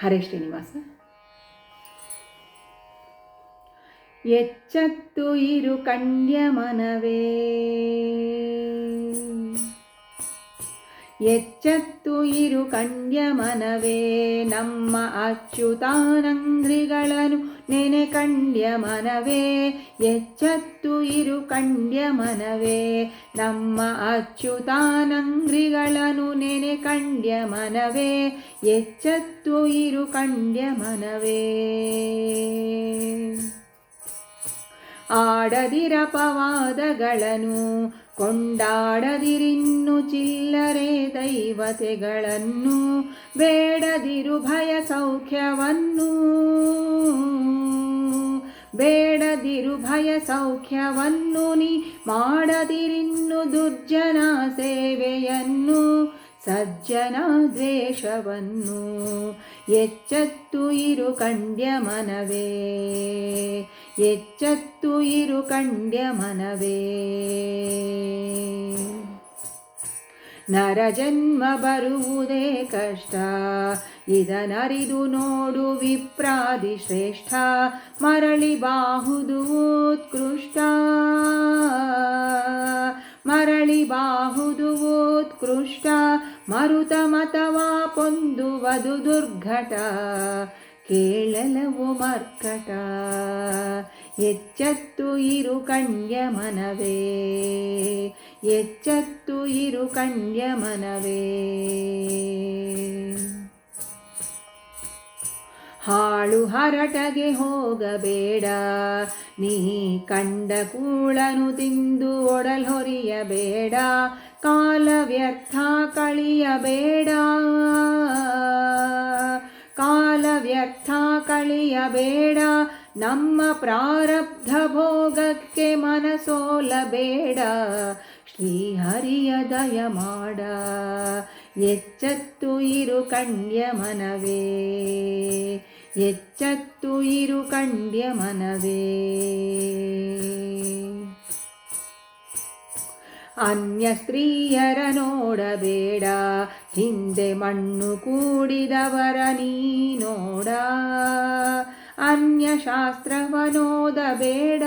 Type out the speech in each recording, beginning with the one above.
ಹರೇ ಶ್ರೀನಿವಾಸ ಎಚ್ಚತ್ತು ಇರು ಕನ್ಯ ಮನವೇ. ಎಚ್ಚತ್ತು ಇರು ಕಂಡ್ಯ ಮನವೇ, ನಮ್ಮ ಅಚ್ಯುತಾನಂಗ್ರಿಗಳನ್ನು ನೆನೆ ಕಂಡ್ಯ ಮನವೇ. ಎಚ್ಚತ್ತು ಇರು ಕಂಡ್ಯ ಮನವೇ, ನಮ್ಮ ಅಚ್ಯುತಾನಂಗ್ರಿಗಳನ್ನು ನೆನೆ ಕಂಡ್ಯ ಮನವೇ. ಎಚ್ಚತ್ತು ಇರು ಕಂಡ್ಯ ಮನವೇ. ಆಡದಿರ ಆಡದಿರಪವಾದಗಳನ್ನು ಕೊಂಡಾಡದಿರಿನ್ನು ಚಿಲ್ಲರೆ ದೈವತೆಗಳನ್ನು ಬೇಡದಿರು ಭಯ ಸೌಖ್ಯವನ್ನು. ಬೇಡದಿರು ಭಯ ಸೌಖ್ಯವನ್ನು ನೀ ಮಾಡದಿರಿನ್ನು ದುರ್ಜನ ಸೇವೆಯನ್ನು. ಸಜ್ಜನ ದ್ವೇಷವನ್ನು ಎಚ್ಚತ್ತು ಇರು ಕಂಡ್ಯ ಮನವೇ, ಎಚ್ಚತ್ತು ಇರು ಕಂಡ್ಯ ಮನವೇ. ನರಜನ್ಮ ಬರುವುದೇ ಕಷ್ಟ, ಇದನರಿದು ನೋಡು ವಿಪ್ರಾದಿ ಶ್ರೇಷ್ಠ, ಮರಳಿ ಬಾಹುದು ಉತ್ಕೃಷ್ಟ. ಮರಳಿ ಬಾಹುದು ಉತ್ಕೃಷ್ಟ ಮರುತ ಮತವಾ ಪೊಂದುವುದು ದುರ್ಘಟ ಕೇಳಲವು ಮರ್ಕಟ ಎಚ್ಚತ್ತು ಇರು ಕಣ್ಯ ಮನವೇ ಎಚ್ಚತ್ತು ಇರು ಕಣ್ಯ ಮನವೇ. ಹಾಳು ಹರಟಗೆ ಹೋಗಬೇಡ. ನೀ ಕಂಡ ಕೂಳನು ತಿಂದು ಒಡಲ್ ಹೊರಿಯಬೇಡ. ಕಾಲ ವ್ಯರ್ಥ ಕಳಿಯಬೇಡ. ಕಾಲ ವ್ಯರ್ಥ ಕಳಿಯಬೇಡ. ನಮ್ಮ ಪ್ರಾರಬ್ಧ ಭೋಗಕ್ಕೆ ಮನಸೋಲಬೇಡ. ಶ್ರೀಹರಿಯ ದಯ ಮಾಡ. ಎಚ್ಚತ್ತು ಇರು ಕಣ್ಯ ಮನವೇ. ಎಚ್ಚತ್ತು ಇರು ಕಂಡ್ಯ ಮನವೇ. ಅನ್ಯ ಸ್ತ್ರೀಯರ ನೋಡಬೇಡ, ಹಿಂದೆ ಮಣ್ಣು ಕೂಡಿದವರ ನೀ ನೋಡ. ಅನ್ಯ ಶಾಸ್ತ್ರವನೋದಬೇಡ,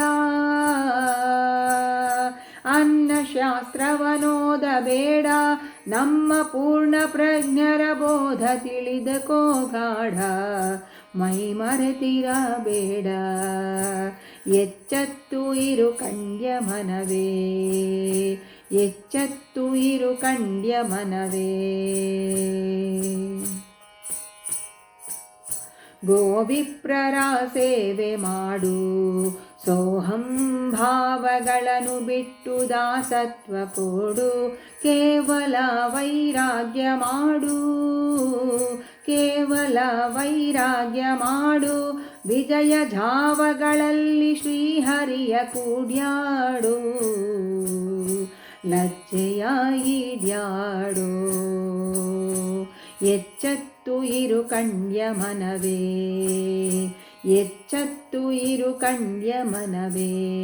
ಅನ್ನ ಶಾಸ್ತ್ರವನೋದಬೇಡ, ನಮ್ಮ ಪೂರ್ಣ ಪ್ರಜ್ಞರ ಬೋಧ ತಿಳಿದ ಕೋಗಾಢ ಮೈ ಮರೆತಿರಬೇಡ ಎಚ್ಚತ್ತು ಇರು ಕಂಡ್ಯ ಮನವೇ. ಎಚ್ಚತ್ತು ಇರು ಕಂಡ್ಯ ಮನವೇ. ಗೋವಿಪ್ರರ ಸೇವೆ ಮಾಡು. ಸೋಹಂ ಭಾವಗಳನ್ನು ಬಿಟ್ಟು ದಾಸತ್ವ ಕೊಡು, ಕೇವಲ ವೈರಾಗ್ಯ ಮಾಡು, ಕೇವಲ ವೈರಾಗ್ಯ ಮಾಡು, ವಿಜಯ ಜಾವಗಳಲ್ಲಿ ಶ್ರೀಹರಿಯ ಕೂಡ್ಯಾಡು ಲಜ್ಜೆಯಾಗಿದ್ಯಾಡು ಎಚ್ಚತ್ತು ಇರು ಕಣ್ಯ ಮನವೇ ಎಚ್ಚತ್ತು ಇರು ಕಂಡ್ಯ ಮನವೇ.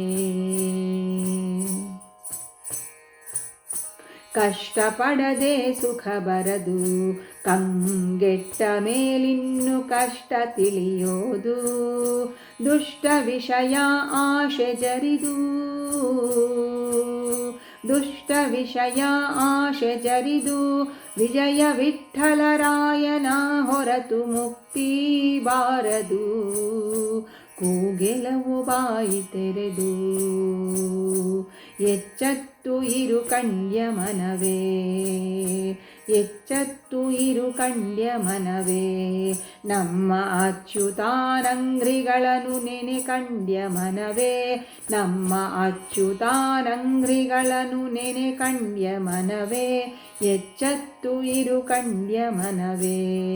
ಕಷ್ಟಪಡದೆ ಸುಖ ಬರದು, ಕಂಗೆಟ್ಟ ಮೇಲಿನ್ನು ಕಷ್ಟ ತಿಳಿಯೋದು, ದುಷ್ಟ ವಿಷಯ ಆಶೆ ಜರಿದು. ದುಷ್ಟ ವಿಷಯ ಆಶೆ ಜರಿದು ವಿಜಯ ವಿಠಲರಾಯನ ಹೊರತು ಮುಕ್ತಿ ಬಾರದು. ಕೂಗೆಲವು ಬಾಯಿ ತೆರೆದು ಎಚ್ಚತ್ತು ಇರು ಮನವೇ, ಎಚ್ಚತ್ತು ಇರು ಕಂಡ್ಯ ಮನವೇ. ನಮ್ಮ ಅಚ್ಯುತಾನಂಗ್ರಿಗಳನ್ನು ನೆನೆ ಕಂಡ್ಯ ಮನವೇ, ನಮ್ಮ ಅಚ್ಯುತಾನಂಗ್ರಿಗಳನ್ನು ನೆನೆ ಕಂಡ್ಯ ಮನವೇ. ಎಚ್ಚತ್ತು ಇರು ಕಂಡ್ಯ ಮನವೇ,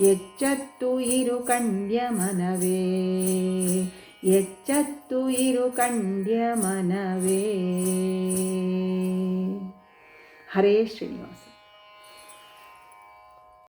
ಎಚ್ಚತ್ತು ಇರು ಕಂಡ್ಯ ಮನವೇ. ಎಚ್ಚತ್ತು ಇರು ಕಂಡ್ಯ ಮನವೇ. ಹರೇ ಶ್ರೀನಿವಾಸ.